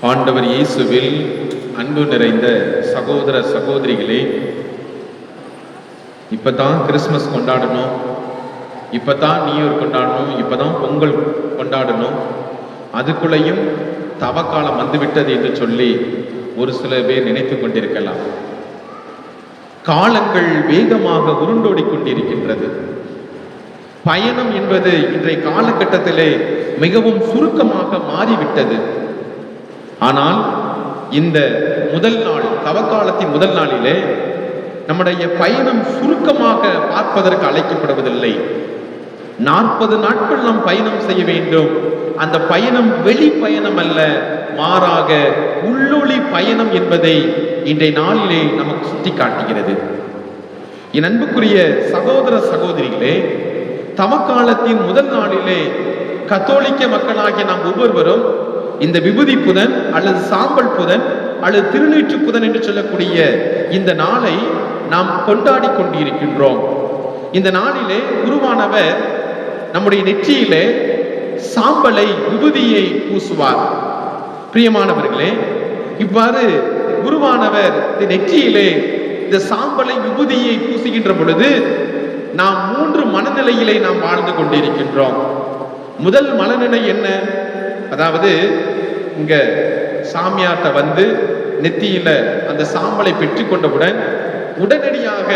ஆண்டவர் இயேசுவில் அன்பு நிறைந்த சகோதர சகோதரிகளே இப்பதான் கிறிஸ்மஸ் கொண்டாடணும் இப்பதான் நியூ இயர் கொண்டாடணும் இப்பதான் பொங்கல் கொண்டாடணும் அதுக்குள்ளேயும் தவக்காலம் வந்துவிட்டது என்று சொல்லி ஒரு சில பேர் நினைத்துக் கொண்டிருக்கலாம். காலங்கள் வேகமாக உருண்டோடி கொண்டிருக்கின்றது. பயணம் என்பது இன்றைய காலகட்டத்திலே மிகவும் சுருக்கமாக மாறிவிட்டது. ஆனால் இந்த முதல் நாள் தவக்காலத்தின் முதல் நாளிலே நம்முடைய பயணம் சுருக்கமாக பார்ப்பதற்கு அழைக்கப்படுவதில்லை. நாற்பது நாட்கள் நாம் பயணம் செய்ய வேண்டும். அந்த பயணம் வெளி பயணம் அல்ல மாறாக உள்ளொளி பயணம் என்பதை இன்றைய நாளிலே நமக்கு சுட்டி காட்டுகிறது என் அன்புக்குரிய சகோதர சகோதரிகளே தமக்காலத்தின் முதல் நாளிலே கத்தோலிக்க மக்களாகிய நாம் ஒவ்வொருவரும் இந்த விபூதி புதன் அல்லது சாம்பல் புதன் அல்லது திருநீற்று புதன் என்று சொல்லக்கூடிய இந்த நாளை நாம் கொண்டாடி கொண்டிருக்கின்றோம். இந்த நாளிலே குருவானவர் நம்முடைய நெற்றியிலே சாம்பலை விபூதியை பூசுவார். பிரியமானவர்களே இவ்வாறு குருவானவர் இந்த நெற்றியிலே இந்த சாம்பலை விபூதியை பூசுகின்ற பொழுது நாம் மூன்று மனநிலையிலே நாம் வாழ்ந்து கொண்டிருக்கின்றோம். முதல் மனநிலை என்ன? அதாவது இங்க சாமியார்கிட்ட வந்து நெத்தியில அந்த சாம்பலை பெற்றுக்கொண்டவுடன் உடனடியாக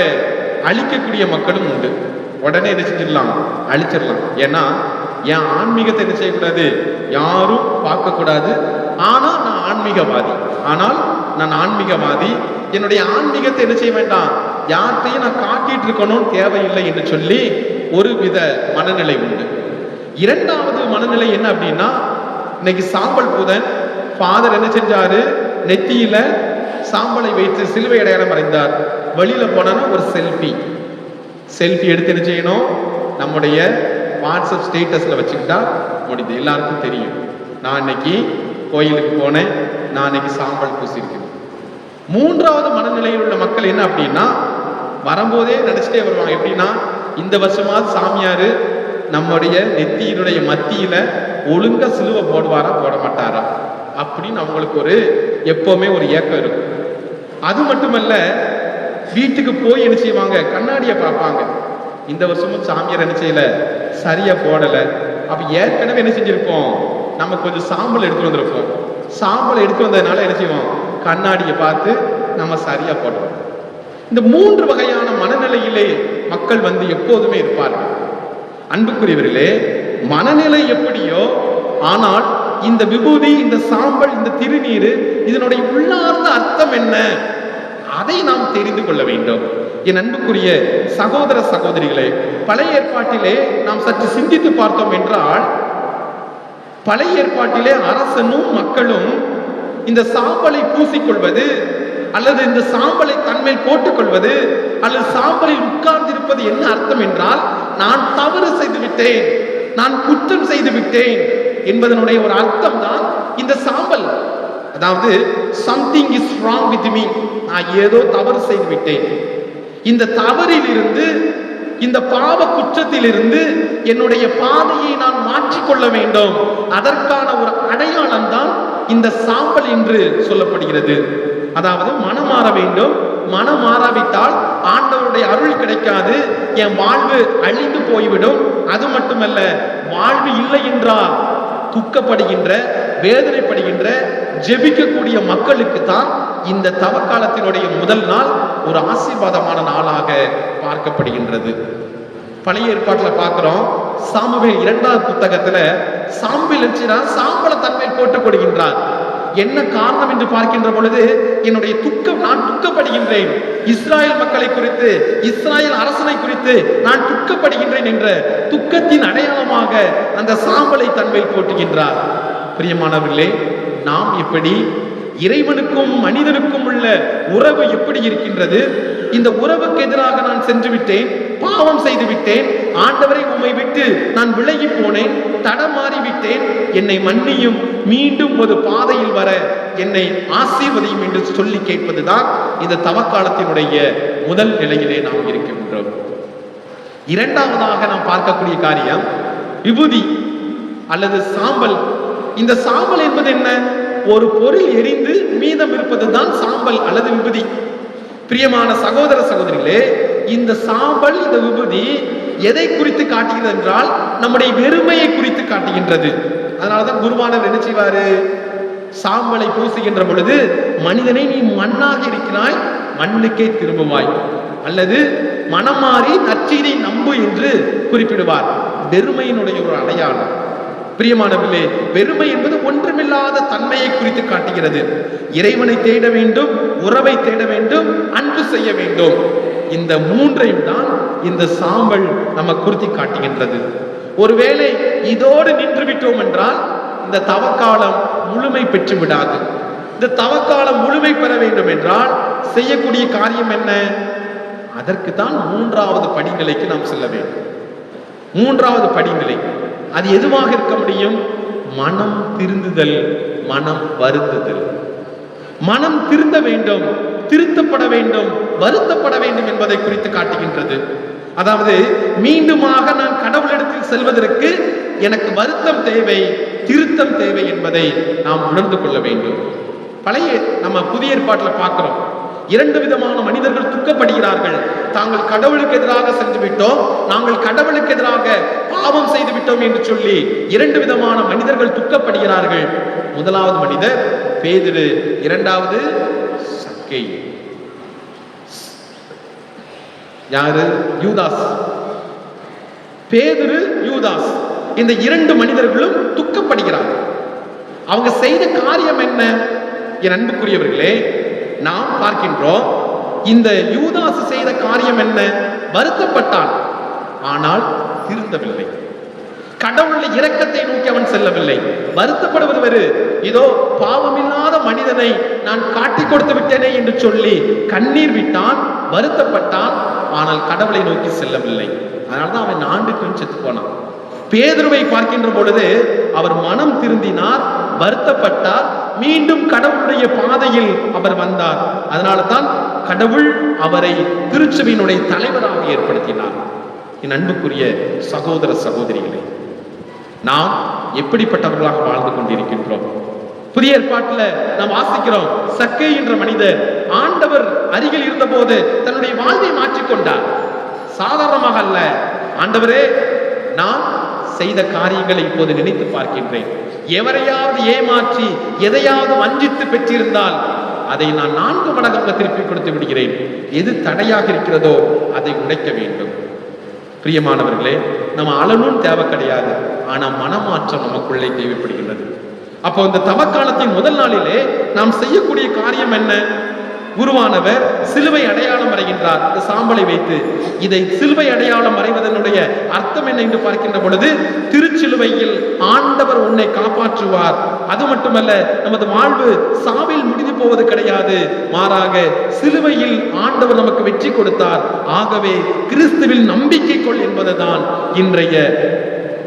அழிக்கக்கூடிய மக்களும் உண்டு. உடனே என்ன செஞ்சிடலாம்? அழிச்சிடலாம். ஏன்னா என் ஆன்மீகத்தை என்ன செய்யக்கூடாது? யாரும் பார்க்கக்கூடாது. ஆனால் நான் ஆன்மீகவாதி. ஆனால் நான் ஆன்மீகவாதி. என்னுடைய ஆன்மீகத்தை என்ன செய்ய வேண்டாம்? யார்கிட்டையும் நான் காட்டிட்டு இருக்கணும்னு தேவையில்லை என்று சொல்லி ஒரு வித மனநிலை உண்டு. இரண்டாவது மனநிலை என்ன அப்படின்னா இன்னைக்கு சாம்பல் பூதன் ஃபாதர் என்ன செஞ்சாரு? நெத்தியில சாம்பலை வைத்து சிலுவை அடையாளம் அடைந்தார் வெளியில போனா ஒரு செல்ஃபி செல்ஃபி எடுத்து என்ன செய்யணும்? நம்முடைய வாட்ஸ்அப் ஸ்டேட்டஸ்ல வச்சுக்கிட்டா முடியுது. எல்லாருக்கும் தெரியும். நான் இன்னைக்கு கோயிலுக்கு போனேன். நான் இன்னைக்கு சாம்பல் பூசியிருக்கேன் மூன்றாவது மனநிலையில் உள்ள மக்கள் என்ன அப்படின்னா வரும்போதே நினைச்சிட்டே வருவாங்க. எப்படின்னா இந்த வருஷமாவது சாமியாரு நம்முடைய நெத்தியினுடைய மத்தியில ஒழுங்கா சிலுவை போடுவாரா போட மாட்டாரா அப்படின்னு அவங்களுக்கு ஒரு எப்பவுமே ஒரு ஏக்கம் இருக்கும். அது மட்டுமல்ல வீட்டுக்கு போய் என்ன செய்வாங்க? கண்ணாடியை பார்ப்பாங்க. இந்த வருஷமும் சாமியார் என்ன செய்யல? சரியா போடல. அப்ப ஏற்கனவே என்ன செஞ்சிருப்போம்? நம்ம கொஞ்சம் சாம்பல் எடுத்து வந்திருப்போம். சாம்பல் எடுத்து வந்ததுனால என்ன செய்வோம்? கண்ணாடியை பார்த்து நம்ம சரியா போடுறோம் இந்த மூன்று வகையான மனநிலையிலே மக்கள் வந்து எப்போதுமே இருப்பார்கள். அன்புக்குரியவர்களே மனநிலை எப்படியோ ஆனால் இந்த விபூதி இந்த சாம்பல் இந்த திருநீர் இதனுடைய உள்ளார்ந்த அர்த்தம் என்ன? அதை நாம் தெரிந்து கொள்ள வேண்டும். என் அன்புக்குரிய சகோதர சகோதரிகளே பழைய ஏற்பாட்டிலே நாம் சற்று சிந்தித்து பார்த்தோம் என்றால் பழைய ஏற்பாட்டிலே அரசனும் மக்களும் இந்த சாம்பலை பூசிக்கொள்வது அல்லது இந்த சாம்பலை தன்மேல் போட்டுக்கொள்வது அல்லது சாம்பலில் உட்கார்ந்திருப்பது என்ன அர்த்தம் என்றால் நான் தவறு செய்து விட்டேன் நான் குற்றம் செய்து விட்டேன் என்பதனுடைய ஒரு அர்த்தம் தான் இந்த சாம்பல். அதாவது something is wrong with me நான் ஏதோ தவறு செய்து விட்டேன். இந்த தவறில் இருந்து இந்த பாவ குற்றத்திலிருந்து என்னுடைய பாதையை நான் மாற்றிக்கொள்ள வேண்டும். அதற்கான ஒரு அடையாளம் தான் இந்த சாம்பல் என்று சொல்லப்படுகிறது. அதாவது மனம் மாற வேண்டும் மனம் மாறாவிட்டால் ஆண்டவருடைய அருள் கிடைக்காது என் வாழ்வு அழிந்து போய்விடும். அது மட்டுமல்ல வாழ்வு இல்லை என்றால் துக்கப்படுகின்ற வேதனைப்படுகின்ற ஜெபிக்கக்கூடிய மக்களுக்கு தான் இந்த தவக்காலத்தினுடைய முதல் நாள் ஒரு ஆசீர்வாதமான நாளாக பார்க்கப்படுகின்றது. பழைய ஏற்பாட்டில் பார்க்கிறோம் சாமுவேல் இரண்டாவது புத்தகத்துல சாம்பில் சாம்பல தன்மை போட்டுக் கொடுக்கின்றார் என்ன காரணம் என்று பார்க்கின்ற பொழுது என்னுடைய துக்கம் நான் துக்கப்படுகின்றேன். இஸ்ராயல் மக்களை குறித்து இஸ்ராயல் அரசனை குறித்து நான் துக்கப்படுகின்றேன் என்ற துக்கத்தின் அடையாளமாக அந்த சாம்பலை தன்மையில் போட்டுகின்றார் பிரியமானவர்களே நாம் எப்படி இறைவனுக்கும் மனிதனுக்கும் உள்ள உறவு எப்படி இருக்கின்றது? இந்த உறவுக்கு எதிராக நான் சென்று விட்டேன் பாவம் செய்து விட்டேன் ஆண்டவரை உம்மை விட்டு நான் விலகி போனேன் தடமாறி விட்டேன் என்னை மன்னியும் மீண்டும் ஒரு பாதையில் வர என்னை ஆசீர்வதியும் என்று சொல்லி கேட்பதுதான் இந்த தவக்காலத்தினுடைய முதல் நிலையிலே நாம் இருக்கின்றோம். இரண்டாவதாக நாம் பார்க்கக்கூடிய காரியம் விபூதி அல்லது சாம்பல். இந்த சாம்பல் என்பது என்ன? ஒரு பொருள் எரிந்து மீதம் இருப்பதுதான் சாம்பல் அல்லது விபூதி. பிரியமான சகோதர சகோதரிகளே இந்த சாம்பல் இந்த விபூதி எதை குறித்து காட்டுகிறது என்றால் நம்முடைய வெறுமையை குறித்து காட்டுகின்றது. அதனாலதான் குருவானவர் என்ன செய்வாரு? சாம்பலை பூசுகின்ற பொழுது மனிதனை நீ மண்ணாக இருக்கிறாய் மண்ணுக்கே திரும்புவாய். அல்லது மனம் மாறி நற்செய்தை நம்பு என்று குறிப்பிடுவார். வெறுமையினுடைய ஒரு அடையாளம். பிரியமானவர்களே வெறுமை என்பது ஒன்றுமில்லாத தன்மையை குறித்து காட்டுகிறது. இறைவனை தேட வேண்டும் உறவை தேட வேண்டும் அன்பு செய்ய வேண்டும். இந்த மூன்றையும் தான் இந்த சாம்பல் நம்ம குறித்து காட்டுகின்றது. ஒருவேளை இதோடு நின்று விட்டோம் என்றால் இந்த தவக்காலம் முழுமை பெற்று விடாது. இந்த தவக்காலம் முழுமை பெற வேண்டும் என்றால் செய்யக்கூடிய காரியம் என்ன? அதற்கு தான் மூன்றாவது படிநிலைக்கு நாம் செல்ல வேண்டும். மூன்றாவது படிநிலை. அது எதுவாக இருக்க முடியும்? மனம் திருந்துதல் மனம் வருந்துதல் மனம் திருந்த வேண்டும் திருத்தப்பட வேண்டும் வருத்தப்பட வேண்டும் என்பதை குறித்து காட்டுகின்றது. அதாவது மீண்டுமாக நான் கடவுளிடத்தில் செல்வதற்கு எனக்கு வருத்தம் தேவை திருத்தம் தேவை என்பதை நாம் உணர்ந்து கொள்ள வேண்டும். பழைய நம்ம புதிய ஏற்பாட்டில் பார்க்கிறோம். இரண்டு விதமான மனிதர்கள் துக்கப்படுகிறார்கள். தாங்கள் கடவுளுக்கு எதிராக சென்று விட்டோம். நாங்கள் கடவுளுக்கு எதிராக பாவம் செய்து விட்டோம் என்று சொல்லி இரண்டு விதமான மனிதர்கள் துக்கப்படுகிறார்கள். முதலாவது மனிதர் பேதிரு இரண்டாவது சக்கை. யாரு? யூதாஸ். பேதுரு யூதாஸ். இந்த இரண்டு மனிதர்களும் துக்கப்படுகிறார்கள். அவங்க செய்த காரியம் என்ன? என் அன்புக்குரியவர்களே நாம் பார்க்கின்றோம் இந்த யூதாசு செய்த காரியம் என்ன? வருத்தப்பட்டான். ஆனால் திருந்தவில்லை. கடவுளுடைய இரக்கத்தை நோக்கி அவன் செல்லவில்லை. வருத்தப்படுவது இதோ பாவமில்லாத மனிதனை நான் காட்டி கொடுத்து விட்டேனே என்று சொல்லி கண்ணீர் விட்டான் வருத்தப்பட்டான் ஆனால் கடவுளை நோக்கி செல்லவில்லை. அதனால்தான் அவன் ஆண்டுக்கு செத்து போனான். பேதுருவை பார்க்கின்ற பொழுது அவர் மனம் திருந்தினார் வருத்தப்பட்டார் மீண்டும் கடவுளுடைய பாதையில் அவர் வந்தார். அதனால தான் கடவுள் அவரை திருச்சபையினுடைய தலைவராக ஏற்படுத்தினார். என் அன்புக்குரிய சகோதர சகோதரிகளே நாம் எப்படிப்பட்டவர்களாக வாழ்ந்து கொண்டிருக்கின்றோம்? புதிய ஏற்பாட்டில் நாம் வாசிக்கிறோம் சக்கை என்ற மனிதர் ஆண்டவர் அருகில் இருந்தபோது தன்னுடைய வாழ்வை மாற்றிக்கொண்டார். சாதாரணமாக அல்ல ஆண்டவரே நான் செய்த காரியங்களை இப்போது நினைத்து பார்க்கின்றேன். எவரையாவது ஏமாற்றி எதையாவது வஞ்சித்து பெற்றிருந்தால் அதை நான் நான்கு மடங்காக திருப்பி கொடுத்து விடுகிறேன். எது தடையாக இருக்கிறதோ அதை உடைக்க வேண்டும். பிரியமானவர்களே நம்ம அழனும் தேவை கிடையாது. ஆனா மனமாற்றம் நமக்குள்ளே தேவைப்படுகின்றது. அப்போ இந்த தவக்காலத்தின் முதல் நாளிலே நாம் செய்யக்கூடிய காரியம் என்ன? குருவானவர் சிலுவை அடையாளம் வரைகின்றார் இந்த சாம்பலை வைத்து இதை சிலுவை அடையாளம் வரைவதனுடைய அர்த்தம் என்ன என்று பார்க்கின்ற பொழுது திருச்சிலுவையில் ஆண்டவர் உன்னை காப்பாற்றுவார். அது மட்டுமல்ல நமது வாழ்வு சாவில் முடிந்து போவது கிடையாது. மாறாக சிலுவையில் ஆண்டவர் நமக்கு வெற்றி கொடுத்தார். ஆகவே கிறிஸ்துவில் நம்பிக்கை கொள் என்பதுதான் இன்றைய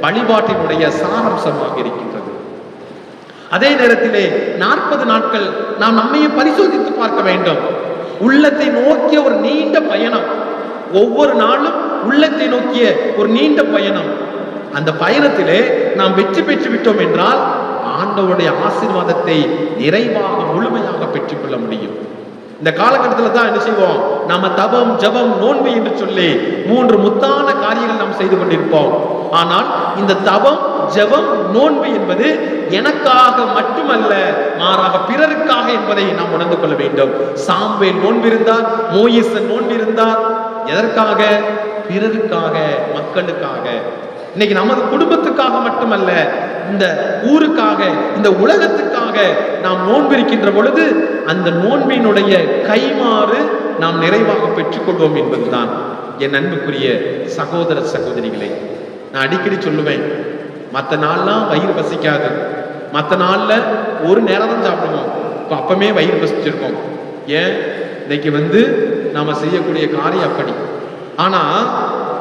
வழிபாட்டினுடைய சாரம்சமாக இருக்கின்றது. அதே நேரத்திலே நாற்பது நாட்கள் நாம் நம்மையே பரிசோதித்து பார்க்க வேண்டும். உள்ளத்தை நோக்கிய ஒரு நீண்ட பயணம். ஒவ்வொரு நாளும் உள்ளத்தை நோக்கிய ஒரு நீண்ட பயணம். அந்த பயணத்திலே நாம் வெற்றி பெற்று விட்டோம் என்றால் ஆண்டவருடைய ஆசீர்வாதத்தை நிறைவாக முழுமையாக பெற்றுக்கொள்ள முடியும். இந்த காலகட்டத்தில் தான் என்ன செய்வோம்? நாம தபம் ஜபம் நோன்பு என்று சொல்லி மூன்று முத்தான காரியங்கள் நாம் செய்து கொண்டிருப்போம். ஆனால் இந்த தபம் ஜெபம் நோன்பு என்பது எனக்காக மட்டுமல்ல மாறாக பிறருக்காக என்பதை நாம் உணர்ந்து கொள்ள வேண்டும். சாம்பே நோன்பு இருந்தார் மோயிசன் நோன்பு இருந்தார் எதற்காக? பிறருக்காக மக்களுக்காக. இன்னைக்கு நமது குடும்பத்துக்காக மட்டுமல்ல இந்த ஊருக்காக இந்த உலகத்துக்காக நாம் நோன்பிருக்கின்ற பொழுது அந்த நோன்பினுடைய கைமாறு நாம் நிறைவாக பெற்றுக்கொள்வோம் என்பதுதான் என் அன்புக்குரிய சகோதர சகோதரிகளை. நான் அடிக்கடி சொல்லுவேன் மற்ற நாள்லாம் வயிறு பசிக்காது. மற்ற நாளில் ஒரு நேரம் தான் சாப்பிடுவோம். இப்போ அப்பமே வயிறு பசிச்சிருக்கோம். ஏன்? இன்னைக்கு வந்து நாம செய்யக்கூடிய காரியம் அப்படி. ஆனா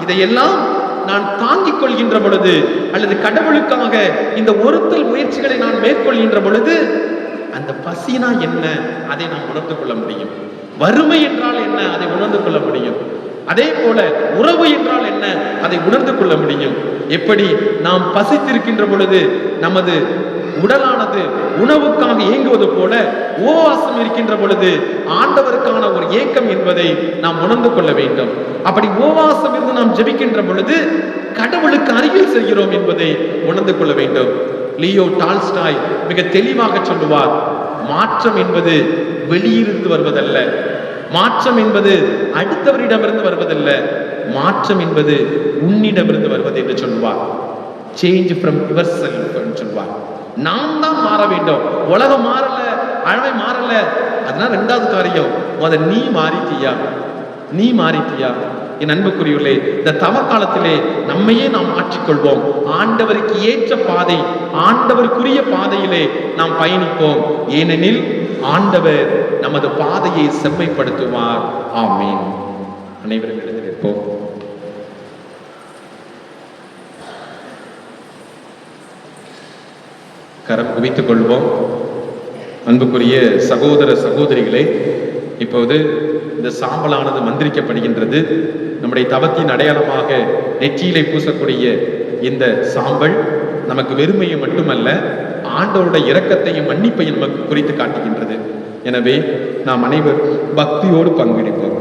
இதையெல்லாம் நான் தாங்கிக் கொள்கின்ற பொழுது அல்லது கடவுளுக்காக இந்த ஒருத்தல் முயற்சிகளை நான் மேற்கொள்கின்ற பொழுது அந்த பசினா என்ன? அதை நாம் உணர்ந்து கொள்ள முடியும். வறுமை என்றால் என்ன? அதை உணர்ந்து கொள்ள முடியும். அதே போல உறவு என்றால் என்ன? அதை உணர்ந்து கொள்ள முடியும். எப்படி? நாம் பசித்திருக்கின்ற பொழுது நமது உடலானது உணவுக்காக ஏங்குவது போல உபவாசம் இருக்கின்ற பொழுது ஆண்டவருக்கான ஒரு ஏக்கம் என்பதை நாம் உணர்ந்து கொள்ள வேண்டும். அப்படி உபவாசம் இருந்து நாம் ஜெபிக்கின்ற பொழுது கடவுளுக்கு அருகில் செய்கிறோம் என்பதை உணர்ந்து கொள்ள வேண்டும். லியோ டால்ஸ்டாய் மிக தெளிவாக சொல்லுவார் மாற்றம் என்பது வெளியிலிருந்து வருவதல்ல. மாற்றம் என்பது அடுத்தவரிடமிருந்து வருவதல்ல. மாற்றம் என்பது உன்னிடமிருந்து வருவது என்று சொல்லுவார். சேஞ்ச் ஃப்ரம் யுவர் செல்ஃப் சொல்லுவார். நாம் தான் மாற வேண்டும். உலகம் மாறல அழவை மாறல. அதெல்லாம் ரெண்டாவது காரியம் முத நீ மாறிட்டியா? நீ மாறிட்டியா? என் அன்புக்குரியவர்களே இந்த தவ காலத்திலே நம்மையே நாம் மாற்றிக்கொள்வோம். ஆண்டவருக்கு ஏற்ற பாதை ஆண்டவருக்குரிய பாதையிலே நாம் பயணிப்போம். ஏனெனில் ஆண்டவர் நமது பாதையை செம்மைப்படுத்துவார். ஆமீன். அனைவரும் எழுந்து கரம் குவித்துக் கொள்வோம். அன்புக்குரிய சகோதர சகோதரிகளே இப்போது இந்த சாம்பலானது மந்திரிக்கப்படுகின்றது. நம்முடைய தவத்தின் அடையாளமாக நெற்றியிலே பூசக்கூடிய இந்த சாம்பல் நமக்கு வெறுமையை மட்டுமல்ல ஆண்டவருடைய இரக்கத்தையும் மன்னிப்பையும் நமக்கு குறித்து காட்டுகின்றது. எனவே நாம் அனைவர் பக்தியோடு பங்கெடுப்போம்.